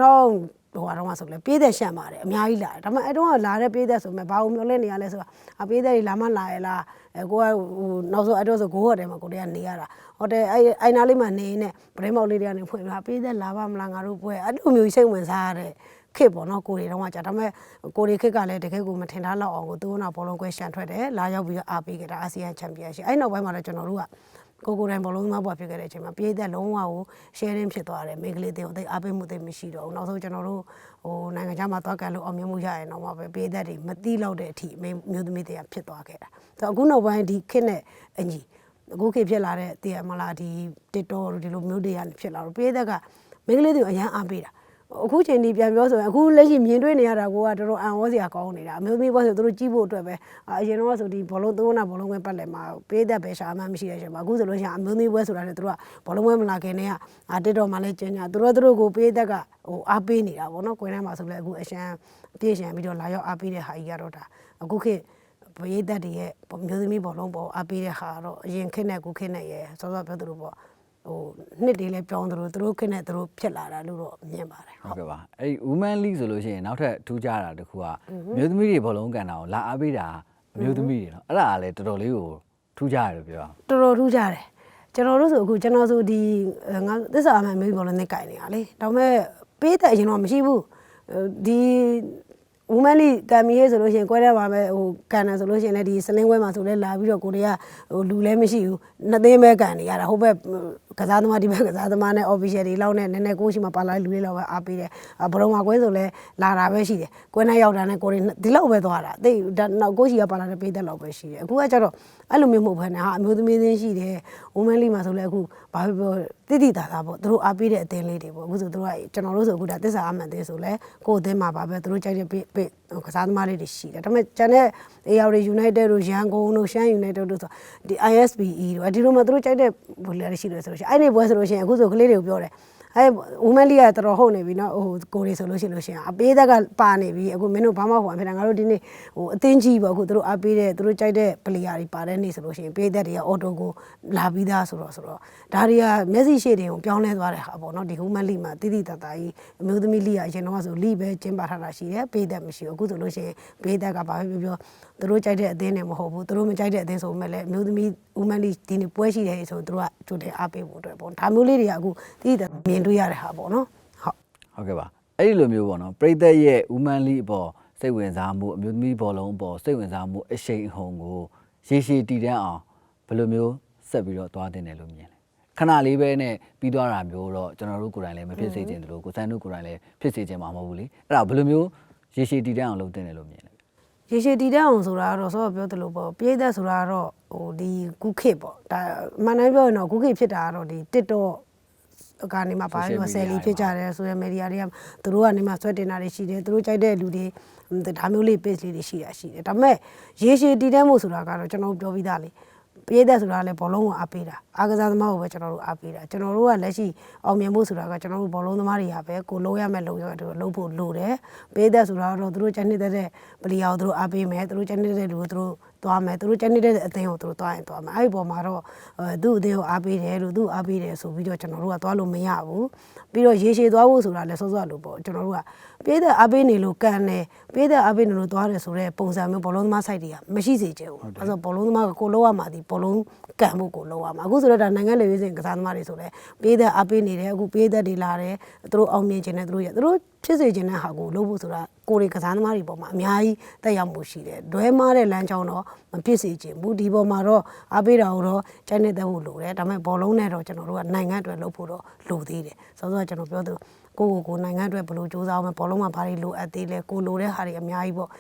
ဟိုကတော့ဆိုလဲပေးသက်ရှံ့ပါတယ်အများကြီးလာတယ်ဒါပေမဲ့အဲ့တော့ကလာတဲ့ပေးသက်ဆိုမဲ့ဘာလို့မျောလဲနေရလဲဆိုတာအပေးသက်တွေလာမလာရလားအဲကိုကဟိုနောက်ဆုံးအဲ့တော့ဆိုဂိုးဟော်တယ်မှာကိုတည်းကနေရတာဟိုတယ်အဲ့အိုင်နာလေးမှာနေနေပရင်းမောက်လေးတွေကနေဖွင့်ပြီးပေးသက်လာပါမလားငါတို့ပွဲအဲ့လိုမျိုးစိတ်ဝင်စားရတဲ့ခေတ်ပေါ့နော်ကိုရီတော့ကကြာဒါပေမဲ့ကိုရီခေတ်ကလည်းတကယ်ကိုမထင်ထားလောက်အောင်ကိုသူကဘောလုံးကွဲရှန်ထွက်တယ်လာရောက်ပြီးတော့အားပေးခဲ့တာအာဆီယံချန်ပီယံရှစ်အဲ့နောက်ပိုင်းမှာလည်းကျွန်တော်တို့က ကိုကိုယ်တိုင်ဘောလုံးသမားဘွားဖြစ်ခဲ့တဲ့အချိန်မှာပြည်သက်လုံးဝကို sharing ဖြစ်သွားတယ်မိန်းကလေးတွေကိုသိအားပေးမှုသိမရှိတော့ဘူးနောက်ဆုံးကျွန်တော်တို့ဟိုနိုင်ငံခြားမှာသွားကန်လို့အောင်မြင်မှုရရင်တော့မှပဲပြည်သက်တွေမတိလောက်တဲ့အထိမိန်းမျိုးသမီးတွေကဖြစ်သွားခဲ့တာဆိုတော့အခုနောက်ပိုင်းဒီခေတ်နဲ့အညီအခုခေတ်ဖြစ်လာတဲ့တည်ရမလားဒီ TikTok တို့ဒီလိုမျိုးတွေကနေဖြစ်လာတော့ပြည်သက်ကမိန်းကလေးတွေကိုအရန်အားပေးတာ အခုချိန်ဒီပြန်ပြောဆိုရင်အခုလက်ရှိမြင်တွေ့နေရတာကိုကတော်တော်အံ့ဩစရာကောင်းနေတာအမျိုးသမီးဘွားဆိုသူတို့ကြည့်ဖို့အတွက်ပဲအာအရင်တော့ဆိုဒီဘောလုံးသုံးနာဘောလုံးဝဲပတ်လက်မှာပေးသက်ပဲရှာမှမရှိတဲ့အချိန်မှာအခုဆိုလို့ရှိရင်အမျိုးသမီးဘွားဆိုတာလည်းသူတို့ကဘောလုံးဝဲမလာခင်တည်းကအာတစ်တော်မှလည်းကျင်းညာသူတို့သူတို့ကိုပေးသက်ကဟိုအားပေးနေတာပေါ့နော်ကိုယ်ထဲမှာဆိုလည်းအခုအရှမ်းပြည့်ရှံပြီးတော့လာရောက်အားပေးတဲ့ဟာကြီးကတော့ဒါအခုခေတ်ပရိသတ်တွေရဲ့မျိုးသမီးဘောလုံးပေါ်အားပေးတဲ့ဟာကတော့အရင်ခေတ်နဲ့အခုခေတ်နဲ့ရယ်စောစောပြောသလိုပေါ့ ဟိုနှစ်တွေလည်းပြောင်းသလိုသူတို့ခေတ်နဲ့သူတို့ဖြစ်လာတာလို့တော့မြင်ပါတယ်ဟုတ်ကဲ့ပါအဲ့ဒီ women league ဆိုလို့ရှိရင်နောက်ထပ်ထူးခြားတာတစ်ခုကမျိုးသမီးတွေဘောလုံးကန်တာကိုလာအားပေးတာမျိုးသမီးတွေနော်အဲ့ဒါကလည်းတော်တော်လေးကိုထူးခြားတယ်လို့ပြောအောင်တော်တော်ထူးကြတယ်ကျွန်တော်တို့ဆိုအခုကျွန်တော်ဆိုဒီအဲငါသစ္စာအမှန်မေးဘောလုံးနဲ့ကြိုင်နေတာလေဒါပေမဲ့ပေးတဲ့အရင်တော့မရှိဘူးအဲဒီ woman league ကံမီရေးဆိုလို့ရှိရင်ကွဲတဲ့ပါမယ်ဟိုကန်တယ်ဆိုလို့ရှိရင်လည်းဒီစလင်းပွဲမှာဆိုလဲလာပြီးတော့ကိုတွေကဟိုလူလည်းမရှိဘူးနှစ်သိန်းပဲကန်နေရတာဟိုဘက်ကစားသမားဒီဘက်ကစားသမားနဲ့ official တွေလောက်နဲ့နည်းနည်းကိုရှိမှပါလာတဲ့လူတွေလောက်ပဲအားပေးတယ်ဘရုံမှာကွဲဆိုလဲလာတာပဲရှိတယ်ကွဲနဲ့ရောက်တာနဲ့ကိုတွေဒီလောက်ပဲသွားတာတိတ်နောက်ကိုရှိကပါလာတဲ့ပေးသက်လောက်ပဲရှိတယ်အခုကကျတော့အဲ့လိုမျိုးမဟုတ်ဘဲနဲ့ဟာအမျိုးသမီးချင်းရှိတယ် woman league မှာဆိုလဲအခုဘာဖြစ်ပြောတိတိတာတာပေါ့သူတို့အားပေးတဲ့အသင်းလေးတွေပေါ့အခုဆိုသူတို့ကကျွန်တော်တို့ဆိုအခုဒါသစ္စာအမှန်သေးဆိုလဲကိုယ်အသင်းမှာပါပဲသူတို့ကြိုက်တဲ့ပေးပေးကစားသမားလေးတွေရှိတယ်ဒါပေမဲ့ကျန်တဲ့ AR United တို့ရန်ကုန်တို့ရှမ်း United တို့ဆိုဒီ ISBE တို့အဒီလိုမှသူတို့ကြိုက်တဲ့ဘောလေးတွေရှိတယ်ဆိုလို့ရှိရင်အဲ့ဒီပွဲဆိုလို့ရှိရင်အခုဆိုကလေးတွေကိုပြောတယ် အဲ woman league ကတော်တော်ဟုတ်နေပြီเนาะဟိုကိုရီဆိုလို့ရှိရင်လို့ရှိရင်အပေးသက်ကပါနေပြီအခုမင်းတို့ဘာမှဟိုအဖြစ်ငါတို့ဒီနေ့ဟိုအသင်းကြီးပေါ့အခုသူတို့အပေးတဲ့သူတို့ကြိုက်တဲ့ player တွေပါတဲ့နေ့ဆိုလို့ရှိရင်ပေးသက်တွေကအော်တိုကိုလာပြီးသားဆိုတော့ဆိုတော့ဒါတွေကမျက်စိရှေ့တွေကိုပြောင်းလဲသွားတဲ့ဟာပေါ့เนาะဒီ woman league မှာတိတိတတ်တာကြီးအမျိုးသမီး league ကအရင်တော့ဆို league ပဲကျင်းပထားတာရှိတယ်ပေးသက်မရှိဘူးအခုဆိုလို့ရှိရင်ပေးသက်ကဘာပဲပြောပြောသူတို့ကြိုက်တဲ့အသင်းတွေမဟုတ်ဘူးသူတို့မကြိုက်တဲ့အသင်းဆိုပေမဲ့လည်းအမျိုးသမီး woman league ဒီနေ့ပွဲရှိတယ်ဆိုသူတို့ကကြိုတင်အားပေးဖို့အတွက်ပေါ့ဒါမျိုးလေးတွေကအခုတိတိတတ်မြင် တွေ့ရတဲ့ဟာပေါ့နော်ဟုတ်ဟုတ်ကဲ့ပါအဲ့ဒီလိုမျိုးပေါ့နော်ပရိသတ်ရဲ့ women league အပေါ်စိတ်ဝင်စားမှုအမျိုးသမီးဘောလုံးအပေါ်စိတ်ဝင်စားမှုအရှိန်အဟုန်ကိုရေရှည်တည်တံ့အောင်ဘယ်လိုမျိုးဆက်ပြီးတော့သွားတင်တယ်လို့မြင်လဲခဏလေးပဲနဲ့ပြီးသွားတာမျိုးတော့ကျွန်တော်တို့ကိုယ်တိုင်လည်းမဖြစ်စေချင်သလိုကိုစန်းတို့ကိုယ်တိုင်လည်းဖြစ်စေချင်မှာမဟုတ်ဘူးလေအဲ့ဒါဘယ်လိုမျိုးရေရှည်တည်တံ့အောင်လုပ်တင်တယ်လို့မြင်လဲရေရှည်တည်တဲ့အောင်ဆိုတာကတော့ဆောပြောသလိုပေါ့ပြိသက်ဆိုတာကတော့ဟိုဒီကုခေတ်ပေါ့ဒါမှန်တိုင်းပြောရင်တော့ကုခေတ်ဖြစ်တာကတော့ဒီ TikTok ကနေမှဘာလို့ဆယ်လီဖြစ်ကြတယ်ဆိုရယ်မီဒီယာတွေကသူတို့ကနေမှဆွဲတင်တာတွေရှိတယ်သူတို့ကြိုက်တဲ့လူတွေဒါမျိုးလေး page လေးတွေရှိတာရှိတယ်ဒါပေမဲ့ရေရှည်တည်တဲ့မှုဆိုတာကတော့ကျွန်တော်ပြောပြီးသားလေပြည့်တဲ့ဆိုတာလည်းဘောလုံးကိုအားပေးတာအားကစားသမားကိုပဲကျွန်တော်တို့အားပေးတာကျွန်တော်တို့ကလက်ရှိအောင်မြင်ဖို့ဆိုတာကကျွန်တော်တို့ဘောလုံးသမားတွေကပဲကိုလုံးရမဲ့လုံရတဲ့လုံဖို့လိုတယ်ပြည့်တဲ့ဆိုတာတော့သူတို့ချက်နေတဲ့ပလီယာကိုသူတို့အားပေးမယ်သူတို့ချက်နေတဲ့လူကိုသူတို့ သွားမယ်သူတို့ချက်နေတဲ့အသင်းကိုသူတို့သွားရင်သွားမယ်အဲ့ဒီပေါ်မှာတော့အဲသူ့အသင်းကိုအားပေးတယ်လို့သူ့အားပေးတယ်ဆိုပြီးတော့ကျွန်တော်တို့ကသွားလို့မရဘူးပြီးတော့ရေရှည်သွားဖို့ဆိုတာလည်းစောစောလို့ပေါ့ကျွန်တော်တို့ကပြေးတဲ့အားပေးနေလို့ကန်တယ်ပြေးတဲ့အားပေးနေလို့သွားတယ်ဆိုတော့ပုံစံမျိုးဘောလုံးသမား site တွေကမရှိစေချင်ဘူးအဲဆိုဘောလုံးသမားကကိုလုံးရမှာဒီဘောလုံးကန်ဖို့ကိုလုံးရမှာအခုဆိုတော့ဒါနိုင်ငံလေရွေးစင်ကစားသမားတွေဆိုလည်းပြေးတဲ့အားပေးနေတယ်အခုပြေးတဲ့တွေလာတယ်သူတို့အောင်မြင်ခြင်းနဲ့သူတို့ရသူတို့ ဖြစ်စေခြင်းတဲ့ဟာကိုလုပ်ဖို့ဆိုတာကိုယ်တွေကစားသမားတွေပေါ်မှာအများကြီးတက်ရောက်မှုရှိတယ်။ဒွဲမားတဲ့လမ်းကြောင်းတော့မဖြစ်စေချင်ဘူးဒီပေါ်မှာတော့အားပေးတာကိုတော့ကျိုင်းနေတဲ့ဖို့လိုတယ်။ဒါပေမဲ့ဘောလုံးနဲ့တော့ကျွန်တော်တို့ကနိုင်ငံအတွက်လုပ်ဖို့တော့လိုသေးတယ်။ဆိုတော့ကျွန်တော်ပြောသူကိုကိုကိုနိုင်ငံအတွက်ဘယ်လိုစူးစမ်းအောင်ဘောလုံးမှာဘာတွေလိုအပ်သေးလဲကိုလိုတဲ့ဟာတွေအများကြီးပေါ့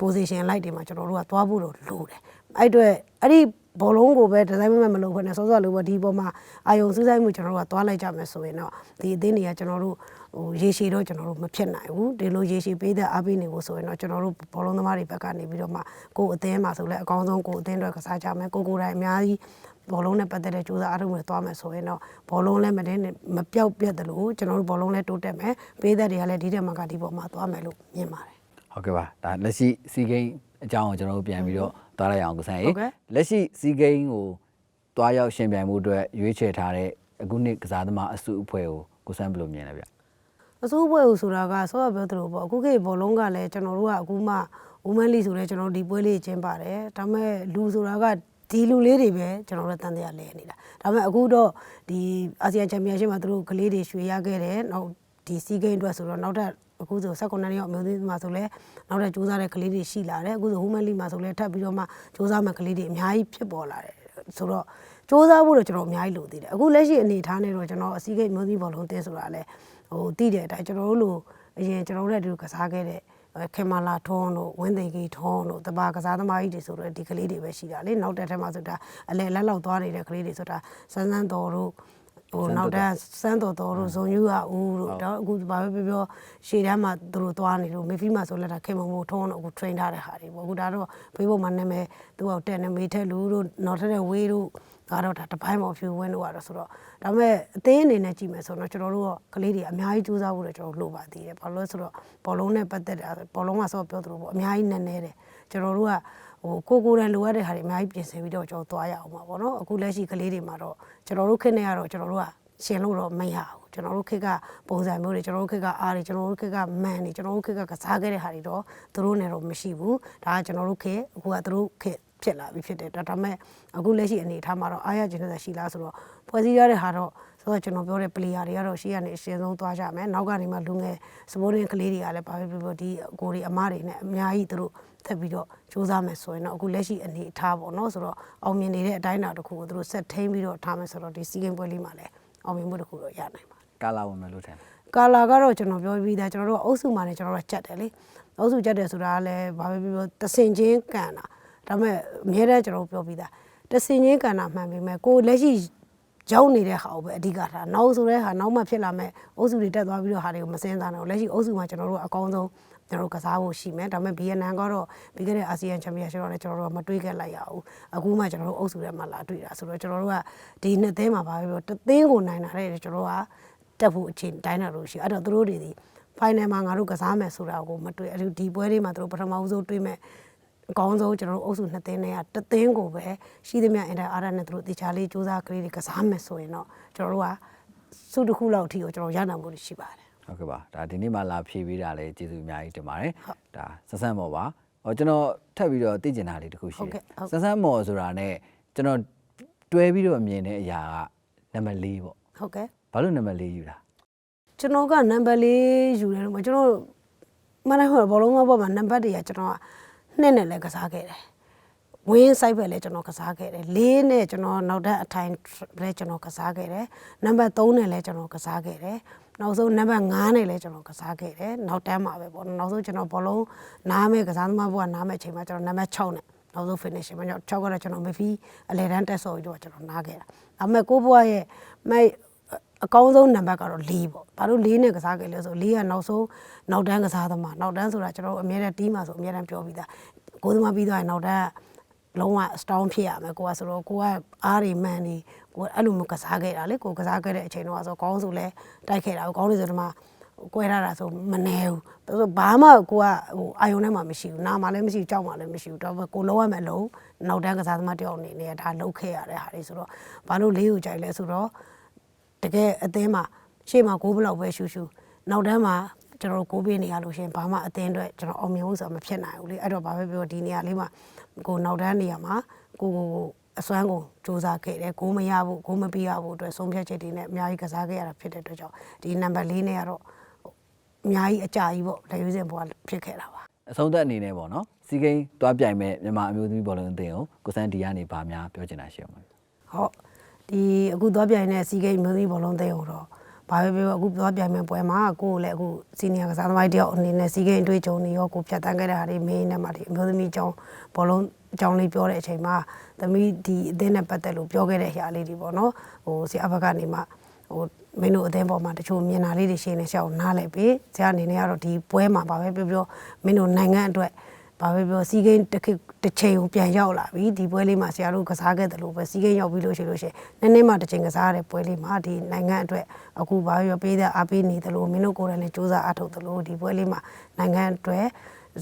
position လိုက်တွေမှာကျွန်တော်တို့ကသွားဖို့တော့လိုတယ်။အဲ့အတွက်အဲ့ဒီ ဘောလုံးကိုပဲဒီဇိုင်းမမလုပ်ခွင့်နဲ့စောစောလိုပေါ့ဒီပေါ်မှာအာယုံစူးစိုက်မှုကျွန်တော်တို့ကသွားလိုက်ကြမယ်ဆိုရင်တော့ဒီအသင်းတွေကကျွန်တော်တို့ဟိုရေရှည်တော့ကျွန်တော်တို့မဖြစ်နိုင်ဘူးဒီလိုရေရှည်ပေးတဲ့အားပေးနေဖို့ဆိုရင်တော့ကျွန်တော်တို့ဘောလုံးသမားတွေဘက်ကနေပြီးတော့မှကိုယ်အသင်းမှာဆိုလဲအကောင်းဆုံးကိုယ်အသင်းတွေကစားကြမယ်ကိုကိုယ်တိုင်အများကြီးဘောလုံးနဲ့ပတ်သက်တဲ့ကြိုးစားအားထုတ်မှုတွေသွားမယ်ဆိုရင်တော့ဘောလုံးလည်းမတင်းမပြောက်ပြတ်တယ်လို့ကျွန်တော်တို့ဘောလုံးလည်းတိုးတက်မယ်ပေးတဲ့တွေကလည်းဒီတက်မှာကဒီပေါ်မှာသွားမယ်လို့မြင်ပါတယ်ဟုတ်ကဲ့ပါဒါလက်ရှိစီဂိမ်းအကြောင်းကိုကျွန်တော်တို့ပြန်ပြီးတော့ သွားလိုက်အောင်ကိုဆန်းဟုရေတ်ကဲ့လက်ရှိစီဂိမ်းကိုတွားရောက်ရှင်ပြိုင်မှုအတွက်ရွေးချယ်ထားတဲ့အခုနှစ်ကစားသမားအစုအဖွဲ့ကိုကိုဆန်းဘယ်လိုမြင်လဲဗျအအစိုးပွဲကိုဆိုတာကဆောရပြောသလိုပေါ့အခုခေတ်ဘောလုံးကလည်းကျွန်တော်တို့ကအခုမှ women league ဆိုလဲကျွန်တော်တို့ဒီပွဲလေးကျင်းပါတယ်ဒါပေမဲ့လူဆိုတာကဒီလူလေးတွေပဲကျွန်တော်တို့တန်တရားလဲနေတာဒါပေမဲ့အခုတော့ဒီအာဆီယံချန်ပီယံရှစ်မှာသူတို့ကလေးတွေရွှေရခဲ့တယ်နောက်ဒီစီးဂိမ်းအတွက်ဆိုတော့နောက်ထပ် အခုဆို16နှစ်ရောက်အမျိုးသမီးမှာဆိုလဲနောက်ထပ်စူးစမ်းတဲ့ကလေးတွေရှိလာတယ်အခုဆို women league မှာဆိုလဲထပ်ပြီးတော့မှစူးစမ်းမဲ့ကလေးတွေအများကြီးဖြစ်ပေါ်လာတယ်ဆိုတော့စူးစမ်းဖို့တော့ကျွန်တော်အများကြီးလိုသေးတယ်အခုလက်ရှိအနေအထားနဲ့တော့ကျွန်တော်အစည်းအဝေးမျိုးသမီးဘောလုံးတင်းဆိုတာလဲဟိုတည်တဲ့အတိုင်းကျွန်တော်တို့လိုအရင်ကျွန်တော်တို့လည်းဒီလိုကစားခဲ့တဲ့ခင်မလာထွန်းတို့ဝင်းသိန်ကြီးထွန်းတို့တပါကစားသမားကြီးတွေဆိုတော့ဒီကလေးတွေပဲရှိတာလေနောက်တက်ထက်မှဆိုတာအလဲလက်လောက်သွားနေတဲ့ကလေးတွေဆိုတာစန်းစန်းတော်တို့ ဟိုနောက်တက်စန်းတော်တော်တို့ဇုံယူကဦးတို့တော့အခုဘာပဲပြောပြောရှေ့တန်းမှာသူတို့သွားနေလို့မေဖီမှာဆိုလက်တာခင်မမို့ထွန်းတို့အခု train ထားတဲ့ဟာတွေပေါ့အခုဒါတော့ဖေးဖို့မှာနာမည်သူကတက်နေမေထက်လူတို့နောက်ထက်တဲ့ဝေးတို့ကတော့ဒါတပိုင်းပေါ်ဖြူဝင်းတို့ကတော့ဆိုတော့ဒါပေမဲ့အသေးအနေနဲ့ကြည့်မယ်ဆိုတော့ကျွန်တော်တို့ကကလေးတွေအများကြီးစူးစမ်းဖို့တော့ကျွန်တော်လိုပါသေးတယ်ဘာလို့လဲဆိုတော့ဘောလုံးနဲ့ပတ်သက်တာဘောလုံးကဆော့ပြောသလိုပေါ့အများကြီးနည်းနည်းတယ်ကျွန်တော်တို့က ဟိုကိုကိုယ်တိုင်လိုအပ်တဲ့ဟာတွေအများကြီးပြင်ဆင်ပြီးတော့ကျွန်တော်သွားရအောင်ပါပေါ့နော်အခုလက်ရှိကလေးတွေမှာတော့ကျွန်တော်တို့ခက်နေရတော့ကျွန်တော်တို့ကရှင်လို့တော့မရဘူးကျွန်တော်တို့ခက်ကပုံစံမျိုးတွေကျွန်တော်တို့ခက်ကအားတွေကျွန်တော်တို့ခက်ကမန်တွေကျွန်တော်တို့ခက်ကကစားခဲ့တဲ့ဟာတွေတော့သူတို့နဲ့တော့မရှိဘူးဒါကကျွန်တော်တို့ခက်အခုကသူတို့ခက်ဖြစ်လာပြီဖြစ်တယ်ဒါဒါပေမဲ့အခုလက်ရှိအနေအထားမှာတော့အားရကျင်တဲ့ရှိလားဆိုတော့ဖွဲ့စည်းရတဲ့ဟာတော့ ဆိုတော့ကျွန်တော်ပြောတဲ့ player တွေကတော့ရှေ့ကနေအရှင်းဆုံးသွားကြမယ်နောက်ကနေမှလူငယ် supporting ကလေးတွေကလည်းဘာဖြစ်ဖြစ်ဒီကိုတွေအမားတွေနဲ့အများကြီးသူတို့ထပ်ပြီးတော့စူးစမ်းမယ်ဆိုရင်တော့အခုလက်ရှိအနေအထားပေါ့နော်ဆိုတော့အောင်မြင်နေတဲ့အတိုင်းအတာတစ်ခုကိုသူတို့ဆက်ထိန်းပြီးတော့ထားမယ်ဆိုတော့ဒီစီးကင်းပွဲလေးမှာလည်းအောင်မြင်မှုတစ်ခုတော့ရနိုင်ပါတယ်ကာလာဝင်မယ်လို့ထင်တယ်ကာလာကတော့ကျွန်တော်ပြောပြီးသားကျွန်တော်တို့ကအုပ်စုမှာလည်းကျွန်တော်တို့ကကြက်တယ်လေအုပ်စုကြက်တယ်ဆိုတာကလည်းဘာပဲပြောပြောတဆင်ချင်းကန်တာဒါပေမဲ့အများတဲ့ကျွန်တော်တို့ပြောပြီးသားတဆင်ချင်းကန်တာမှန်ပေမဲ့ကိုယ်လက်ရှိ ရောက်နေတဲ့ဟာကိုပဲအဓိကထားနောက်ဆိုတဲ့ဟာနောက်မှဖြစ်လာမဲ့အုပ်စုတွေတက်သွားပြီးတော့ဟာတွေကိုမစင်းစားတော့လက်ရှိအုပ်စုမှာကျွန်တော်တို့အကောင်းဆုံးကျွန်တော်တို့ကစားဖို့ရှိမယ်ဒါပေမဲ့ဗီယက်နမ်ကတော့ပြီးခဲ့တဲ့အာဆီယံချန်ပီယံရှစ်တော့လည်းကျွန်တော်တို့ကမတွေးခဲ့လိုက်ရဘူးအခုမှကျွန်တော်တို့အုပ်စုထဲမှာလာတွေ့တာဆိုတော့ကျွန်တော်တို့ကဒီနှစ်သင်းမှာပါပဲပြောတသင်းကိုနိုင်တာတဲ့ကျွန်တော်တို့ကတက်ဖို့အချိန်တိုင်းတာလို့ရှိအဲ့တော့သူတို့တွေဒီ final မှာငါတို့ကစားမယ်ဆိုတာကိုမတွေ့အဲ့ဒီပွဲလေးမှာသူတို့ပထမဆုံးတွေ့မဲ့ အကောင်းဆုံးကျွန်တော်တို့အုပ်စုနှစ်သင်းနဲ့ကတသင်းကိုပဲရှိသမျှအင်တာအာရနဲ့သူတို့တေချာလေးစူးစမ်းကလေးတွေကစားမယ်ဆိုရင်တော့ကျွန်တော်တို့ကစုတစ်ခုလောက်အထိကိုကျွန်တော်ရနိုင်မှုရှိပါတယ်ဟုတ်ကဲ့ပါဒါဒီနေ့မှလာဖြည့်ပေးတာလည်းကျေးဇူးအများကြီးတင်ပါတယ်ဒါဆက်ဆန်းမော်ပါဟောကျွန်တော်ထပ်ပြီးတော့သိကျင်တာလေးတစ်ခုရှိတယ်ဆက်ဆန်းမော်ဆိုတာနဲ့ကျွန်တော်တွဲပြီးတော့မြင်တဲ့အရာကနံပါတ်၄ပေါ့ဟုတ်ကဲ့ဘာလို့နံပါတ်၄ယူတာကျွန်တော်ကနံပါတ်၄ယူတယ်လို့မကျွန်တော်မနက်ဟောဘောလုံးမပေါ်မှာနံပါတ်တွေကကျွန်တော်က နှစ်နဲ့လည်းကစားခဲ့တယ်ဝင်းဆိုင်ဘက်လည်းကျွန်တော်ကစားခဲ့တယ်၄နဲ့ကျွန်တော်နောက်ထပ်အထိုင်လည်းကျွန်တော်ကစားခဲ့တယ်နံပါတ်3နဲ့လည်းကျွန်တော်ကစားခဲ့တယ်နောက်ဆုံးနံပါတ်5နဲ့လည်းကျွန်တော်ကစားခဲ့တယ်နောက်တန်းမှာပဲပေါ့နောက်ဆုံးကျွန်တော်ဘောလုံးနားမဲ့ကစားသမားဘုရားနားမဲ့အချိန်မှာကျွန်တော်နံပါတ်6နဲ့နောက်ဆုံး finish မှာကျွန်တော်6ကတော့ကျွန်တော်မဖီးအလဲတန်းတက်ဆော်ပြီးတော့ကျွန်တော်နားခဲ့တာဒါပေမဲ့ကိုဘွားရဲ့မိုက် အကောင်းဆုံးနံပါတ်ကတော့၄ပေါ့။ဘာလို့၄နဲ့ကစားခဲ့လဲဆို၄ကနောက်ဆုံးနောက်တန်းကစားသမားနောက်တန်းဆိုတာကျွန်တော်တို့အများနဲ့တီးမှာဆိုအများနဲ့ပြောပြီးသား။ကိုယ်သမားပြီးသွားရင်နောက်တန်းကလုံးဝ strong ဖြစ်ရမယ်ကိုကဆိုတော့ကိုကအားတွေမှန်နေကိုအဲ့လိုမျိုးကစားခဲ့တာလေကိုကစားခဲ့တဲ့အချိန်တော့ဆိုကောင်းဆိုလဲတိုက်ခဲ့တာကောင်းလို့ဆိုတော့မှကွဲထားတာဆိုမနေဘူးဆိုတော့ဘာမှကိုကဟိုအာယုံထဲမှာမရှိဘူးနားမှာလည်းမရှိဘူးကြောက်မှာလည်းမရှိဘူးတော့ကိုလုံးဝမယ်လုံးနောက်တန်းကစားသမားတယောက်အနေနဲ့ဒါလုတ်ခဲ့ရတဲ့ဟာတွေဆိုတော့ဘာလို့လေးကိုကြိုက်လဲဆိုတော့ တကယ်အသင်းမှာရှေ့မှာကိုးဘလောက်ပဲရှူရှူနောက်တန်းမှာကျွန်တော်တို့ကိုးပေးနေရလို့ရှရင်ဘာမှအသင်းအတွက်ကျွန်တော်အောင်မြင်ဖို့ဆိုတာမဖြစ်နိုင်ဘူးလေအဲ့တော့ဘာပဲပြောဒီနေရာလေးမှာကိုနောက်တန်းနေရာမှာကိုကိုကိုအစွမ်းကိုစူးစမ်းခဲ့တယ်ကိုမရဘူးကိုမပြရဘူးအတွက်ဆုံးဖြတ်ချက်တွေနဲ့အများကြီးကစားခဲ့ရတာဖြစ်တဲ့အတွက်ကြောင့်ဒီနံပါတ်၄နဲ့ကတော့အများကြီးအကြာကြီးပေါ့လက်ရွေးစင်ဘွားဖြစ်ခဲ့တာပါအဆုံးသက်အနေနဲ့ပေါ့နော်စီကိန်းတွားပြိုင်မဲ့မြန်မာအမျိုးသမီးဘောလုံးအသင်းကိုကိုစန်းဒီကနေဗာများပြောချင်တာရှိအောင်ပါဟုတ် ဒီအခုသွားပြိုင်တဲ့စီဂိမ်းမျိုးသမီးဘောလုံးသိအောင်တော့ဘာပဲပြောအခုသွားပြိုင်မဲ့ပွဲမှာကိုယ်လည်းအခုစီနီယာကစားသမားတယောက်အနေနဲ့စီဂိမ်းအတွေ့အကြုံတွေရောကိုဖြတ်တန်းခဲ့တဲ့ဟာတွေမင်းနဲ့မှဒီအမျိုးသမီးအကြောင်းဘောလုံးအကြောင်းလေးပြောတဲ့အချိန်မှာသမီးဒီအသင်းနဲ့ပတ်သက်လို့ပြောခဲ့တဲ့အရာလေးတွေပေါ့နော်ဟိုဆီအဘကနေမှဟိုမင်းတို့အသင်းပေါ်မှာတချို့မြင်တာလေးတွေရှင်းနေရှောက်နားလဲပြီဆရာအနေနဲ့ကတော့ဒီပွဲမှာဘာပဲပြောပြောမင်းတို့နိုင်ငံအတွက် ဘာပဲပြောစီးကိန်းတစ်ခေတ်တစ်ချိန်ကိုပြန်ရောက်လာပြီဒီပွဲလေးမှာဆရာတို့ကစားခဲ့တယ်လို့ပဲစီးကိန်းရောက်ပြီလို့ရှိလို့ရှိရင်နည်းနည်းမှတစ်ချိန်ကစားရတဲ့ပွဲလေးမှာဒီနိုင်ငံအတွက်အခုဘာပဲပြောပေးတဲ့အားပေးနေတယ်လို့မင်းတို့ကိုယ်တိုင်လည်းစူးစမ်းအားထုတ်တယ်လို့ဒီပွဲလေးမှာနိုင်ငံအတွက်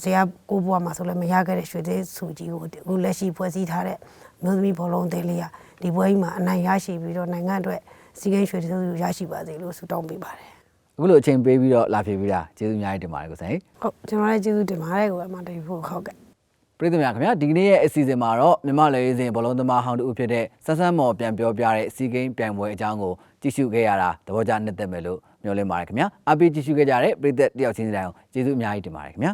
ဆရာကိုဘွားမှာဆိုလည်းမရခဲ့တဲ့ရွှေသေးစုကြီးကိုအခုလက်ရှိဖွဲ့စည်းထားတဲ့မျိုးသမီးဘောလုံးသေးလေးကဒီပွဲကြီးမှာအနိုင်ရရှိပြီးတော့နိုင်ငံအတွက်စီးကိန်းရွှေသေးစုရရှိပါစေလို့ဆုတောင်းပေးပါတယ် အခုလိုအချိန်ပေးပြီးတော့လာဖြေပေးတာကျေးဇူးအများကြီးတင်ပါတယ်ကိုဆိုင်ဟုတ်ကျွန်တော်လည်းကျေးဇူးတင်ပါတယ်ကိုအမတေဖို့ဟုတ်ကဲ့ပရိသတ်များခင်ဗျာဒီကနေ့ရဲ့အစီအစဉ်မှာတော့မြမလေရေးစဉ်ဘောလုံးသမားဟောင်းတူဖြစ်တဲ့ဆန်းဆန်းမော်ပြန်ပြောပြတဲ့စီကိန်းပြိုင်ပွဲအကြောင်းကိုကြည့်ရှုခဲ့ရတာသဘောကျနှစ်သက်မယ်လို့မျှော်လင့်ပါတယ်ခင်ဗျာအားပေးကြည့်ရှုခဲ့ကြတဲ့ပရိသတ်တယောက်ချင်းစီတိုင်းကိုကျေးဇူးအများကြီးတင်ပါတယ်ခင်ဗျာ